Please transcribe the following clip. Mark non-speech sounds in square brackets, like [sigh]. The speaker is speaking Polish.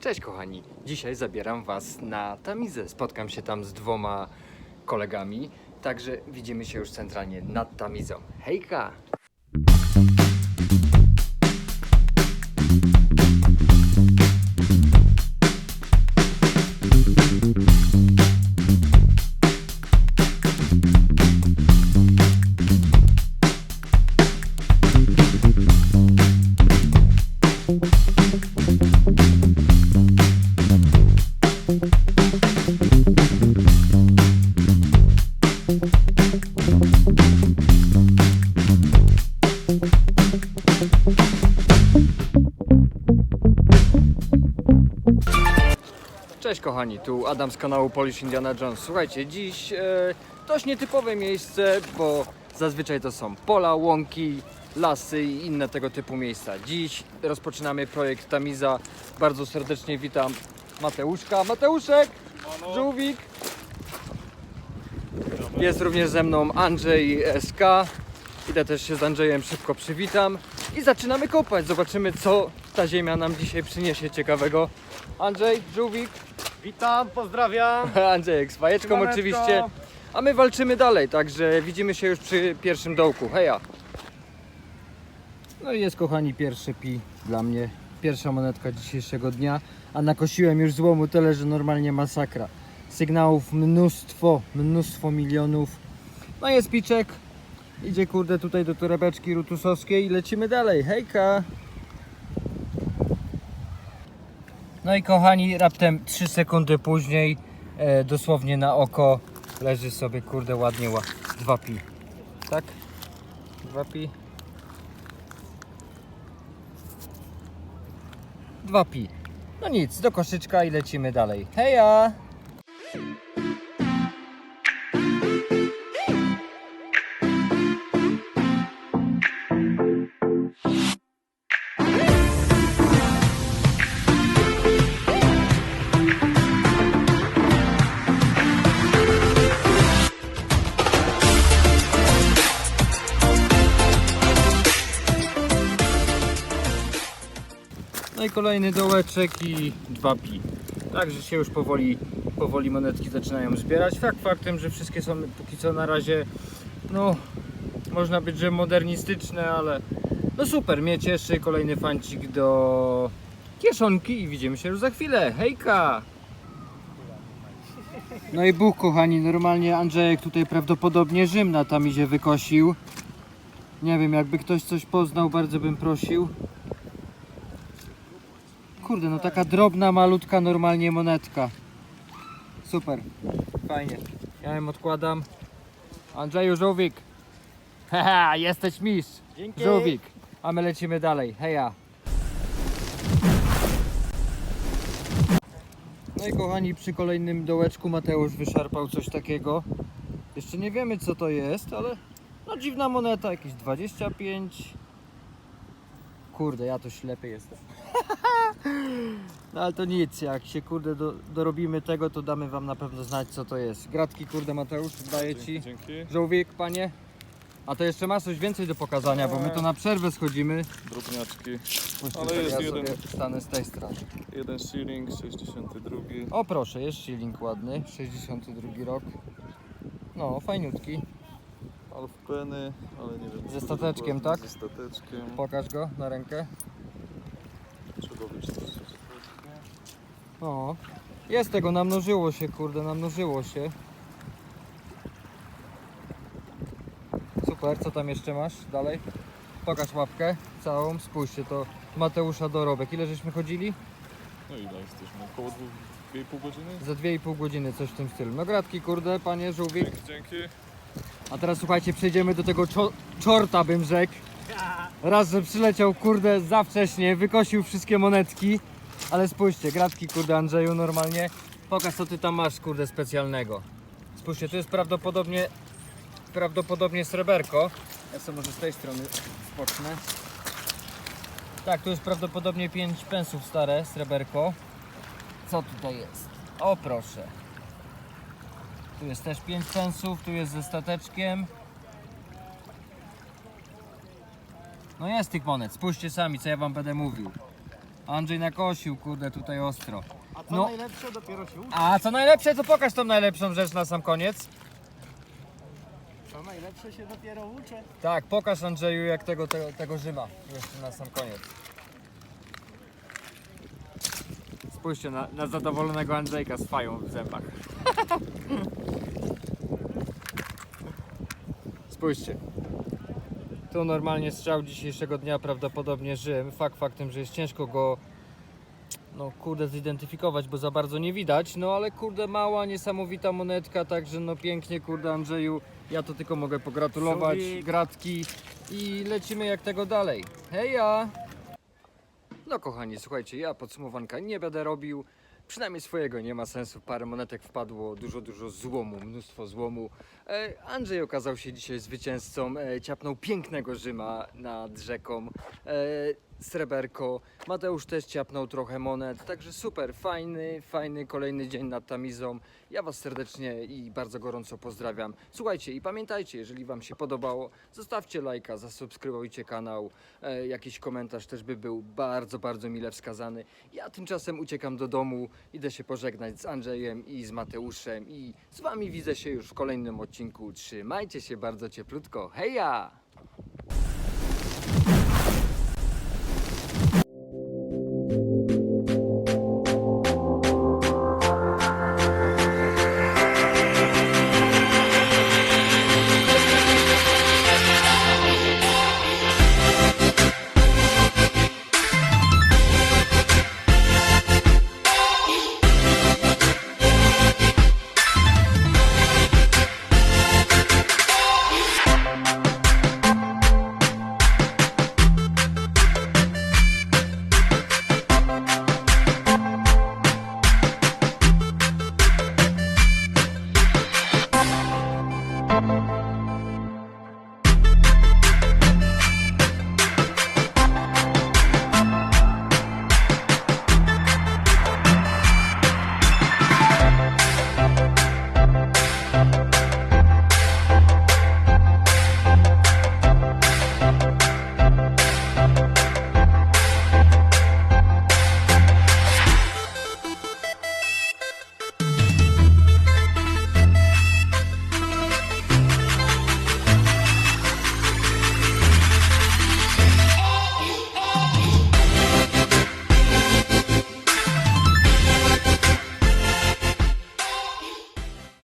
Cześć kochani, dzisiaj zabieram Was na Tamizę. Spotkam się tam z dwoma kolegami, także widzimy się już centralnie nad Tamizą. Hejka! Cześć kochani, tu Adam z kanału Polish Indiana Jones. Słuchajcie, dziś e, dość nietypowe miejsce, bo zazwyczaj to są pola, łąki, lasy i inne tego typu miejsca. Dziś rozpoczynamy projekt Tamiza. Bardzo serdecznie witam Mateuszka. Mateuszek! Żółwik! Jest również ze mną Andrzej SK. Idę też się z Andrzejem szybko przywitam i zaczynamy kopać. Zobaczymy co ta ziemia nam dzisiaj przyniesie ciekawego. Andrzej, Żółwik, Witam, pozdrawiam. [laughs] Andrzejek z fajeczką Siemaneczko. oczywiście. A my walczymy dalej, także widzimy się już przy pierwszym dołku. Heja! No i jest kochani pierwszy pi dla mnie. Pierwsza monetka dzisiejszego dnia. A nakosiłem już złomu tyle, że normalnie masakra. Sygnałów mnóstwo, mnóstwo milionów. No jest piczek. Idzie kurde tutaj do torebeczki rutusowskiej i lecimy dalej. Hejka! No i kochani, raptem 3 sekundy później, e, dosłownie na oko, leży sobie kurde ładnie ła, 2 pi. Tak? 2 pi. 2 pi. No nic, do koszyczka i lecimy dalej. Heja! No i kolejny dołeczek i 2 pi. Także się już powoli, powoli monetki zaczynają zbierać. Fakt faktem, że wszystkie są póki co na razie, no można być, że modernistyczne, ale no super, mnie cieszy. Kolejny fancik do kieszonki i widzimy się już za chwilę. Hejka! No i Bóg kochani, normalnie Andrzejek tutaj prawdopodobnie Rzym na tamizie wykosił. Nie wiem, jakby ktoś coś poznał, bardzo bym prosił. Kurde, no taka drobna, malutka normalnie monetka. Super, fajnie. Ja ją odkładam. Andrzeju Żółwik. [laughs] Haha, jesteś mistrz. Dzięki. Żółwik. A my lecimy dalej. Heja. No i kochani, przy kolejnym dołeczku Mateusz wyszarpał coś takiego. Jeszcze nie wiemy co to jest, ale no dziwna moneta, jakieś 25. Kurde, ja to ślepy jestem. [laughs] No ale to nic, jak się kurde do, dorobimy tego, to damy wam na pewno znać co to jest. Gratki kurde Mateusz, daję ci. Dzięki. Żółwik, panie. A to jeszcze ma coś więcej do pokazania, bo my to na przerwę schodzimy. Drobniaczki. Puśćcie, Ale jest ja jeden. sobie stanę z tej strony. Jeden shilling, 62. O proszę, jest shilling ładny, 62 rok. No, fajniutki. Half penny, ale nie wiem. Ze który stateczkiem, tak? Ze stateczkiem. Pokaż go na rękę. O, jest tego, namnożyło się, kurde, namnożyło się. Super, co tam jeszcze masz dalej? Pokaż łapkę całą, spójrzcie, to Mateusza dorobek. Ile żeśmy chodzili? No ile jesteśmy? Około 2,5 godziny? Za 2,5 godziny, coś w tym stylu. No gratki, kurde, panie żółwik. Dzięki, dzięki. A teraz słuchajcie, przejdziemy do tego czo- czorta, bym rzekł. Raz, że przyleciał, kurde, za wcześnie, wykosił wszystkie monetki. Ale spójrzcie, gratki, kurde, Andrzeju, normalnie. Pokaż, co ty tam masz, kurde, specjalnego. Spójrzcie, to jest prawdopodobnie, prawdopodobnie sreberko. Ja sobie może z tej strony spocznę. Tak, to jest prawdopodobnie 5 pensów stare, sreberko. Co tutaj jest? O, proszę. Tu jest też 5 pensów, tu jest ze stateczkiem. No jest tych monet, spójrzcie sami co ja wam będę mówił. Andrzej nakosił, kurde, tutaj ostro. A co No. najlepsze dopiero się uczy. A co najlepsze, to pokaż tą najlepszą rzecz na sam koniec. Co najlepsze się dopiero uczę. Tak, pokaż Andrzeju jak tego, tego, tego Rzyma jeszcze na sam koniec. Spójrzcie na, na zadowolonego Andrzejka z fają w zębach. [laughs] Spójrzcie. To normalnie strzał dzisiejszego dnia prawdopodobnie Rzym. Fakt faktem, że jest ciężko go no kurde zidentyfikować, bo za bardzo nie widać, no ale kurde mała, niesamowita monetka, także no pięknie kurde Andrzeju, ja to tylko mogę pogratulować, Słowik. gratki i lecimy jak tego dalej. Heja! No kochani, słuchajcie, ja podsumowanka nie będę robił. Przynajmniej swojego nie ma sensu. Parę monetek wpadło, dużo, dużo złomu, mnóstwo złomu. E, Andrzej okazał się dzisiaj zwycięzcą. E, ciapnął pięknego Rzyma nad rzeką. E, sreberko. Mateusz też ciapnął trochę monet. Także super, fajny, fajny kolejny dzień nad Tamizą. Ja Was serdecznie i bardzo gorąco pozdrawiam. Słuchajcie i pamiętajcie, jeżeli Wam się podobało, zostawcie lajka, zasubskrybujcie kanał. E, jakiś komentarz też by był bardzo, bardzo mile wskazany. Ja tymczasem uciekam do domu, idę się pożegnać z Andrzejem i z Mateuszem i z Wami widzę się już w kolejnym odcinku. Trzymajcie się bardzo cieplutko. Heja!